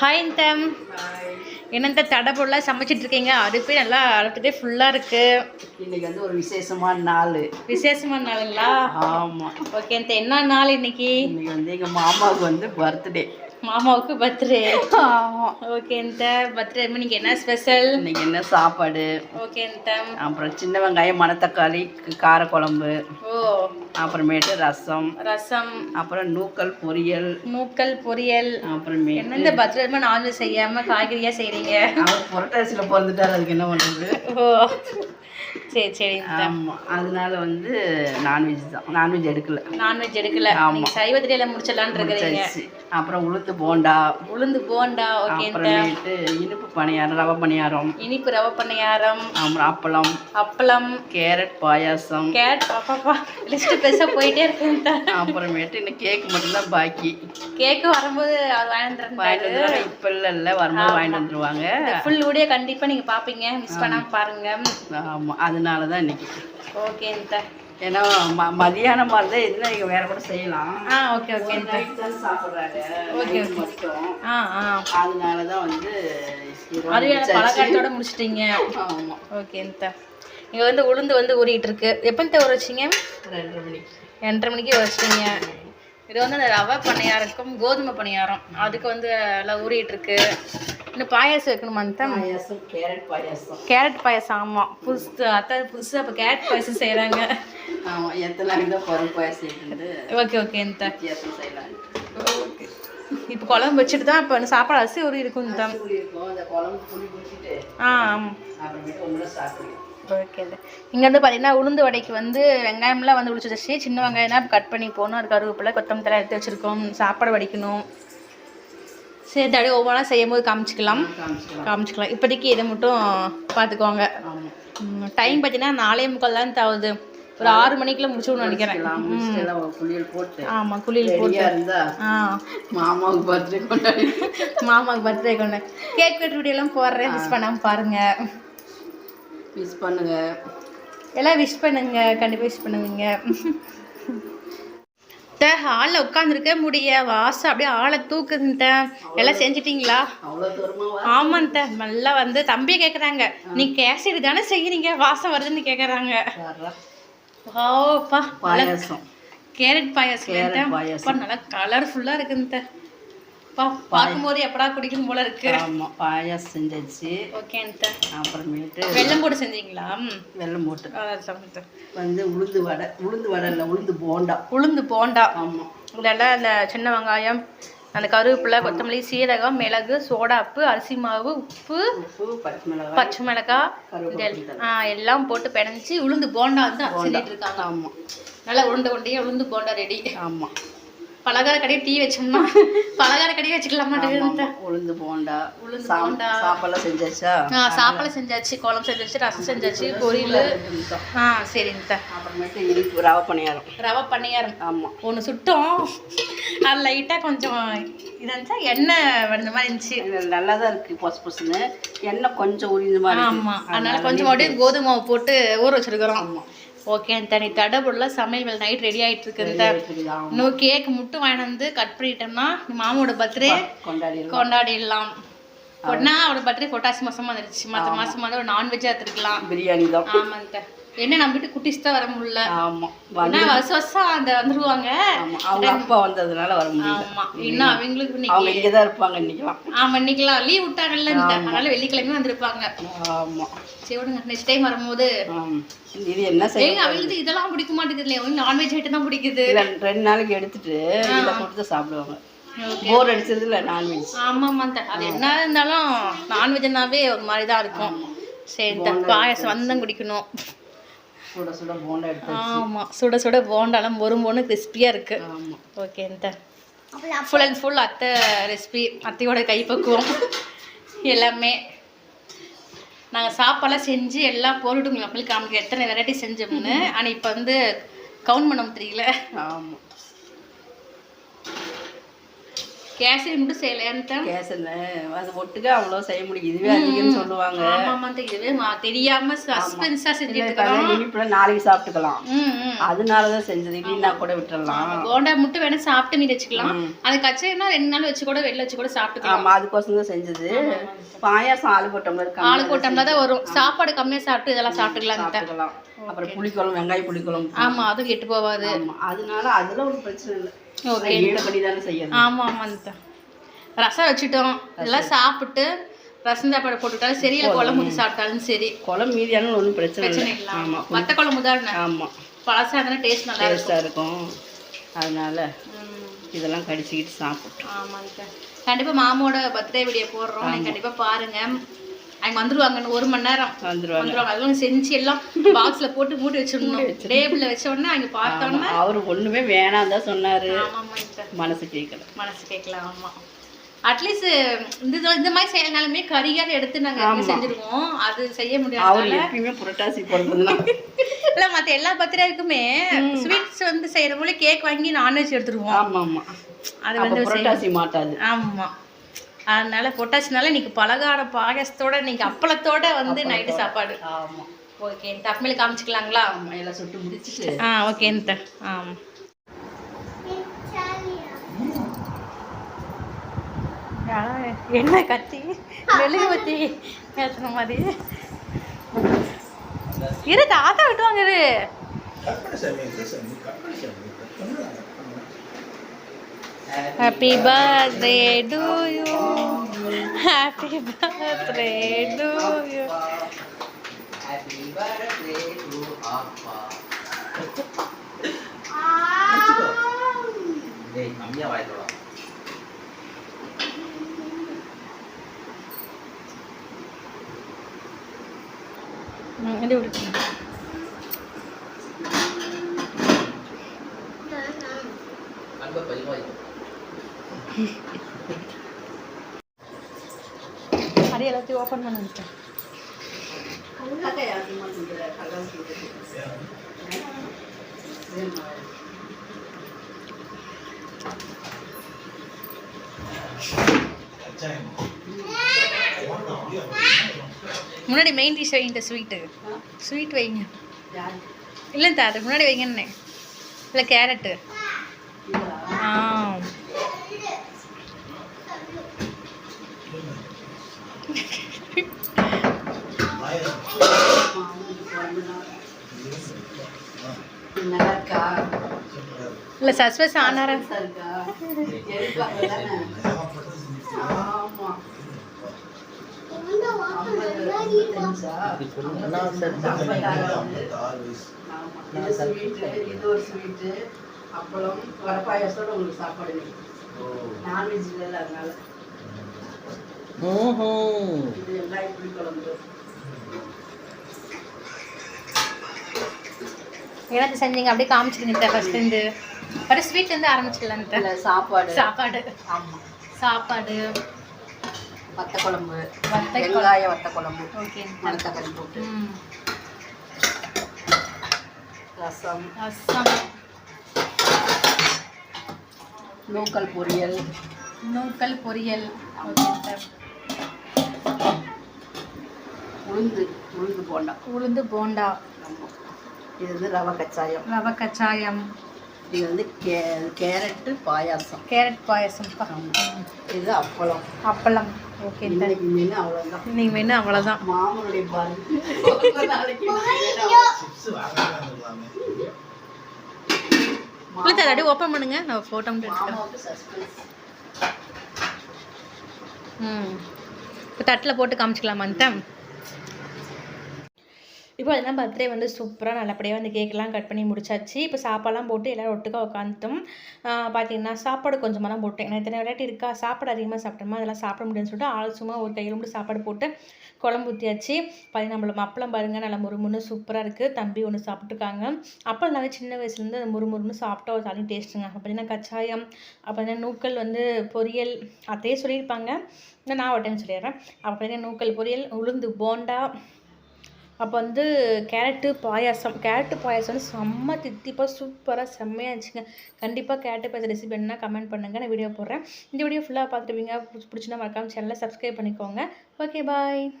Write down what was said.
Hi தம் என்னந்த தடை பொருளாக சமைச்சிட்டு இருக்கீங்க அடுப்பே நல்லா அடுப்பதே ஃபுல்லாக இருக்கு. இன்னைக்கு வந்து ஒரு விசேஷமான நாள். விசேஷமான நாளுங்களா? ஆமா. ஓகே என்ன நாள் இன்னைக்கு? இன்னைக்கு வந்து எங்க மாமாவுக்கு வந்து பர்த்டே மாமாவுக்கு பர்த்டே. ஆமா. ஓகே இந்த பர்த்டே இன்னைக்கு என்ன ஸ்பெஷல் இன்னைக்கு என்ன சாப்பாடு? ஓகே தம் அப்புறம் சின்ன வெங்காயம் மணத்தக்காளி காரக்குழம்பு ஓ. அப்புறமேட்டு ரசம். ரசம். அப்புறம் நூக்கல் பொரியல். நூக்கல் பொரியல். அப்புறமேட்டு என்ன இந்த பர்த்டே நான்வெஜ் செய்யாம காய்கறியா செய்றீங்க? அவர் புரட்டாசியில பிறந்துட்டாரு அதுக்கு என்ன பண்றது? ஓ. சரி சரி ஆமா. அதனால வந்து நான்வெஜ் தான். நான்வெஜ் எடுக்கல. நான்வெஜ் எடுக்கல. இன்னைக்கு சைவத்தில முடிச்சிடலான்னு இருக்கிறீங்க. அப்புறம் உளுத்து போண்டா. உளுந்து போண்டா ஓகே அப்புறமேட்டு இனிப்பு பணியாரம் ரவை பணியாரம். இனிப்பு ரவை பண்ணையாரம் அப்புறம் அப்பளம். அப்பளம். கேரட் பாயாசம். கேட் பாப்பாப்பா லிஸ்ட் பெருசா போயிட்டே இருக்கு அப்புறமேட்டு இன்னும் கேக் மட்டும்தான் பாக்கி. கேக்கு வரும்போது அவர் வாங்கிட்டு வந்து இப்ப இல்ல இல்ல. வரும்போது வாங்கிட்டு வந்துருவாங்க. ஃபுல் வீடியோ கண்டிப்பா நீங்க பாப்பீங்க. மிஸ் பண்ணாம பாருங்க. ஆமா. அதனால தான் இன்னைக்கு ஓகே ஏன்னா ம- மதியானம் மாதிரி தான் எதுனா நீங்க வேற கூட செய்யலாம். ஆ ஓகே ஓகே நைட் மட்டும். ஆ ஆ. அதனால தான் வந்து முடிச்சாச்சு. பலகாரத்தோட முடிச்சிட்டீங்க? ஆமா. ஓகே இங்க வந்து உளுந்து வந்து ஊறிட்டு இருக்கு. எப்போ ஊற வச்சிங்க? ரெண்டரை மணிக்கு. ரெண்டரை மணிக்கு ஊற வச்சிட்டீங்க. இது வந்து அந்த ரவை பணியாரக்கும் கோதுமை பணியாரம். அதுக்கு வந்து எல்லாம் ஊறிட்டு இருக்கு இன்னும் பாயாசம் வைக்கணுமா தான் பாயாசம் கேரட் பாயாசம். கேரட் பாயாசம் ஆமாம் புதுசு அத்தை புதுசாக இப்போ கேரட் பாயாசம் செய்கிறாங்க ஆமா எத்தனை வித பருப்பு பாயாசம் ஓகே ஓகே இந்த வித்தியாசம் செய்யலாம். இப்போ குழம்பு வச்சுட்டு தான் இப்போ சாப்பாடு அரிசி ஊறி இருக்கும் தான் ஆ ஆமாம் ஓகே இங்கே வந்து பார்த்தீங்கன்னா உளுந்து வடைக்கு வந்து வெங்காயம்லாம் வந்து உளிச்சு வச்சு சின்ன வெங்காயம்லாம் கட் பண்ணி போகணும் அது கருவேப்பிலை கொத்தமல்லி எடுத்து வச்சுருக்கோம். சாப்பாடு வடிக்கணும். சரி அப்படியே ஒவ்வொன்றா செய்யும் போது காமிச்சிக்கலாம். காமிச்சிக்கலாம். இப்போதைக்கு இதை மட்டும் பார்த்துக்கோங்க ஆமா. டைம் பார்த்தீங்கன்னா நாலே முக்கால் தான் தாவுது ஒரு ஆறு மணிக்குள்ள முடிச்சுன்னு நினைக்கிறேன். போட்டு. ஆமாம் குளியல் போட்டு. ஆ. மாமாவுக்கு பர்த்டே கொண்டாடி. மாமாவுக்கு பர்த்டே கொண்டு கேக் வெட்டு வீடியோலாம் போடுறேன். மிஸ் பண்ணாமல் பாருங்கள் மிஸ் பண்ணுங்க. எல்லாம் விஷ் பண்ணுங்க. கண்டிப்பாக விஷ் பண்ணுவீங்க. ஹாலில் உட்காந்துருக்க முடிய. வாசம் அப்படியே ஆளை தூக்குதுன்ட்ட எல்லாம் செஞ்சிட்டீங்களா? ஆமான்ட்ட நல்லா வந்து தம்பியை கேட்குறாங்க நீ கேசரி தானே செய்யறீங்க? வாசம் வருதுன்னு கேட்குறாங்க. ஓப்பா பாயாசம். கேரட் பாயாசம். நல்லா கலர்ஃபுல்லாக இருக்குன்ட்ட பா பார்க்கும்போது எப்படா குடிக்கும் போல இருக்கு? ஆமா பாயாசம் செஞ்சாச்சு. ஓகேன்ட்ட அப்புறமேட்டு வெள்ளம் போட்டு செஞ்சீங்களா? வெல்லம் போட்டு. வந்து உளுந்து வடை உளுந்து வடை இல்லை உளுந்து போண்டா. உளுந்து போண்டா. ஆமா. இதெல்லாம் அந்த சின்ன வெங்காயம் அந்த கருவேப்பிலை கொத்தமல்லி சீரகம் மிளகு சோடாப்பு அரிசி மாவு உப்பு பச்சை மிளகாய் எல்லாம் போட்டு பிணைஞ்சி உளுந்து போண்டா வந்து செஞ்சுட்டு இருக்காங்க. ஆமா. நல்லா உருண்டை உருண்டையே உளுந்து போண்டா ரெடி ஆமா. பலகார கடையை டீ வச்சோம்னா பலகார கடையை வச்சுக்கலாம் மாட்டேங்குது உளுந்து போண்டா. உளுந்து போண்டா. சாப்பாடுலாம் செஞ்சாச்சா? ஆ சாப்பாடு செஞ்சாச்சு குழம்பு செஞ்சாச்சு ரசம் செஞ்சாச்சு பொரியல். ஆ சரிங்க அப்புறமேட்டு இனிப்பு ரவை பணியாரம். ரவை பணியாரம். ஆமா. ஒன்று சுட்டோம். அது லைட்டாக கொஞ்சம் இதாச்சா எண்ணெய் வந்த மாதிரி இருந்துச்சு. நல்லா தான் இருக்கு பொசு பொசுன்னு. எண்ணெய் கொஞ்சம் உரிந்த மாதிரி இருக்கு. ஆமா அதனால கொஞ்சம் அப்படியே கோதுமை மாவு போட்டு ஊற வச்சிருக்கிறோம். ஆமா. ஓகே தனி தடபுள்ள சமையல் வேலை நைட் ரெடி ஆயிட்டு இருக்கு. இன்னும் கேக் மட்டும் வாங்கிட்டு வந்து கட் பண்ணிட்டோம்னா மாமாவோட பர்த்டே கொண்டாடிடலாம். கொண்டாடிடலாம். ஒன்னா அவரோட பர்த்டே பொட்டாசி மாசமா வந்துருச்சு. மற்ற மாசமா ஒரு நான்வெஜ்ஜா எடுத்துருக்கலாம். பிரியாணி தான். ஆமாங்க என்ன நம்ம வீட்டு குட்டிஸ் தான் வர முடியல. ஆமா. ஏன்னா வருஷம் வருஷம் அந்த வந்துருவாங்க. ஆமா. அவங்க அப்பா வந்ததுனால வர முடியல. ஆமா. இன்னும் அவங்களுக்கு இன்னைக்கு அவங்க இங்கே தான் இருப்பாங்க இன்னைக்கெல்லாம். ஆமா இன்னைக்கெல்லாம் லீவ் விட்டாங்கல்ல அதனால வெள்ளிக்கிழமை வந்திருப்பாங்க. ஆமா. சரி விடுங்க. நெக்ஸ்ட் டைம் வரும்போது. ஆம். இது என்ன செய்ய ஏங்க அவங்களுக்கு இதெல்லாம் பிடிக்க மாட்டேங்குது இல்லையா அவங்க நான்வெஜ் ஐட்டம் தான் பிடிக்குது. ரெண்டு நாளைக்கு எடுத்துட்டு இதை கொடுத்து சாப்பிடுவாங்க. போர் அடிச்சது இல்ல நான்வெஜ் ஆமாம்மா அந்த அது என்ன இருந்தாலும் நான்வெஜ்னாவே ஒரு மாதிரி தான் இருக்கும் சரி பாயாசம் வந்தம் குடிக்கணும். சுட சுட போண்டா எடுத்து ஆமா சுட சுட போண்டாலாம் மொறு மொறு கிறிஸ்பியாக இருக்கு. ஆமா. ஓகே இந்த ஃபுல் அண்ட் ஃபுல் அத்தை ரெசிபி அத்தையோட கைப்பக்குவம். எல்லாமே. நாங்கள் சாப்பாடெல்லாம் செஞ்சு எல்லாம் போட்டுட்டு உங்களுக்கு காமிக்க எத்தனை வெரைட்டி செஞ்சோம்னு. ஆனால் இப்போ வந்து கவுண்ட் பண்ண தெரியல ஆமா. கேசரி மட்டும் செய்யலையான்ட்டு கேசல்ல அது ஒட்டுக்க அவ்வளோ செய்ய முடியும் இதுவே அதிகம்னு சொல்லுவாங்க. ஆமாம் இதுவே தெரியாம சஸ்பென்ஸா இப்ப இனிப்புல நாளைக்கு சாப்பிட்டுக்கலாம். ம் அதனாலதான் செஞ்சது. இல்லைன்னா கூட விட்டுறலாம். போண்டா மட்டும் வேணா சாப்பிட்டு மீதி வச்சுக்கலாம். அது கச்சேரினா ரெண்டு நாள் வச்சு கூட வெளில வச்சு கூட சாப்பிட்டுக்கலாம். ஆமா அதுக்கோசம் தான் செஞ்சது. பாயாசம் ஆளு போட்டோம்ல இருக்காங்க ஆளு கூட்டம்ல தான் வரும். சாப்பாடு கம்மியா சாப்பிட்டு இதெல்லாம் சாப்பிட்டுக்கலாம். அப்புறம் புளிக்குழம்பு வெங்காய புளிக்குழம்பு. ஆமா அதுவும் கெட்டு ஆமா அதனால அதுல ஒரு பிரச்சனை இல்லை. ஓகே ரசம் வச்சுட்டோம். எல்லாம் சாப்பிட்டு ரசம் சாப்பாடு போட்டுட்டாலும் சரி இல்லை குழம்பு ஊத்தி சாப்பிட்டாலும் சரி. குழம்பு மீதியான ஒன்றும் பிரச்சனை இல்லை. பிரச்சனை இல்லை ஆமா வத்த குழம்பு தான் ஆமா. பழசா இருந்தாலும் டேஸ்ட் நல்லா இருக்கும். டேஸ்டா இருக்கும். அதனால இதெல்லாம் கடிச்சிக்கிட்டு சாப்பிட்டோம். ஆமாங்க கண்டிப்பா மாமோட பர்த்டே வீடியோ போடுறோம். நீங்க கண்டிப்பா பாருங்க. அவங்க வந்துருவாங்க இன்னும் ஒரு மணி நேரம். வந்துருவாங்க. அதெல்லாம் செஞ்சு எல்லாம் பாக்ஸ்ல போட்டு மூடி வச்சிடணும். டேபிள்ல வச்ச உடனே அங்க பார்த்தோன்னே அவரு ஒண்ணுமே வேணாம் தான் சொன்னாரு. மனசு கேட்கல மனசு கேட்கலாம் ஆமா. அட்லீஸ்ட் இந்த இந்த மாதிரி செய்யலனாலுமே கறியாவது எடுத்து நாங்க செஞ்சிருவோம். அது செய்ய முடியாது அவர் எப்பயுமே புரட்டாசி போடுறதுனா இல்ல மத்த எல்லா பர்த்டேக்குமே ஸ்வீட்ஸ் வந்து செய்யற போல கேக் வாங்கி நான்வெஜ் எடுத்துருவோம். ஆமா ஆமா. அது வந்து புரட்டாசி மாட்டாது. ஆமா. அதனால பொட்டாசினால இன்னைக்கு பலகார பாயசத்தோட இன்னைக்கு அப்பளத்தோட வந்து நைட்டு சாப்பாடு. ஆமா. ஓகே தப்பில் காமிச்சிக்கலாங்களா? ஆமா எல்லாம் சுட்டு முடிச்சிட்டு. ஆ ஓகே இந்த. ஆ என்ன கத்தி? மெழுகு பத்தி ஏத்துன மாதிரி. இரு தாத்தா விட்டுவாங்க இரு happy birthday to you happy birthday to you ம் இது விடு அடி எல்லாத்தையும் ஓப்பன் பண்ண முன்னாடி மெயின் டிஷ் வைங்க ஸ்வீட்டு ஸ்வீட் வைங்க. இல்லை தா அதுக்கு முன்னாடி வைங்கண்ணே இல்லை கேரட்டு ஆ. இது ஒரு sweet, அப்பளம் வரப்பாயாசத்தோட உங்களுக்கு சாப்பாடு. நான்வெஜ் இல்லைல்ல அதனால இது எல்லாம் இப்படி குழம்பு எனக்கு செஞ்சீங்க அப்படியே காமிச்சிருங்க ஃபர்ஸ்ட் இருந்து ஒரு ஸ்வீட் இருந்து ஆரம்பிச்சிடலான்ட்டு இல்ல சாப்பாடு. சாப்பாடு. ஆமா. சாப்பாடு. வத்த குழம்பு வத்த வெங்காய வத்த குழம்பு ஓகே. மணத்தக்காளி போட்டு. ரசம். ரசம். நூக்கல் பொரியல். நூக்கல் பொரியல். உளுந்து உளுந்து போண்டா. உளுந்து போண்டா. இது வந்து ரவை கச்சாயம் ரவை கச்சாயம் இது வந்து கே கேரட்டு பாயாசம். கேரட் பாயசம் இது அப்பளம். அப்பளம். ஓகே இன்னைக்கு மெனு அவ்வளோதான் நீங்கள் வேணும் அவ்வளோதான் மாமனுடைய பாரு நாளைக்கு இல்லை அதை அப்படியே ஓப்பன் பண்ணுங்க. நான் ஃபோட்டோ ம். இப்போ தட்டில் போட்டு காமிச்சிக்கலாமான்ட்டு இப்போ அதெல்லாம் பர்த்டே வந்து சூப்பராக நல்லபடியாக வந்து கேக்கெல்லாம் கட் பண்ணி முடிச்சாச்சு. இப்போ சாப்பாடுலாம் போட்டு எல்லோரும் ஒட்டுக்கா உட்காந்துட்டோம் பார்த்தீங்கன்னா சாப்பாடு கொஞ்சமாக தான் போட்டேன். நான் இத்தனை விளையாட்டு இருக்கா? சாப்பாடு அதிகமாக சாப்பிட்டோமா? அதெல்லாம் சாப்பிட முடியும்னு சொல்லிட்டு ஆள் சும்மா ஒரு கையில் மட்டும் சாப்பாடு போட்டு குழம்பு ஊற்றியாச்சு பார்த்தீங்கன்னா நம்மள அப்பளம் பாருங்கள் நல்லா முறுமுன்னு சூப்பராக இருக்குது தம்பி ஒன்று சாப்பிட்ருக்காங்க அப்பளம் நாங்கள் சின்ன வயசுலேருந்து அந்த முறுமுறுன்னு சாப்பிட்டா ஒரு தனி டேஸ்ட்டுங்க அப்போ பார்த்தீங்கன்னா கச்சாயம் அப்போ பார்த்தீங்கன்னா நூக்கல் வந்து பொரியல் அதையே சொல்லியிருப்பாங்க. இந்த நான் ஒரு டைம் சொல்லிடுறேன். அப்போ பார்த்தீங்கன்னா நூக்கல் பொரியல் உளுந்து போண்டா அப்போ வந்து கேரட்டு பாயாசம். கேரட்டு பாயாசம் வந்து செம்ம தித்திப்பாக சூப்பராக செம்மையாக இருந்துச்சுங்க. கண்டிப்பாக கேரட்டு பாயாசம் ரெசிபி என்ன கமெண்ட் பண்ணுங்கள் நான் வீடியோ போடுறேன். இந்த வீடியோ ஃபுல்லாக பார்த்துருவீங்க பிடிச்சினா மறக்காமல் சேனலை சப்ஸ்கிரைப் பண்ணிக்கோங்க. Okay bye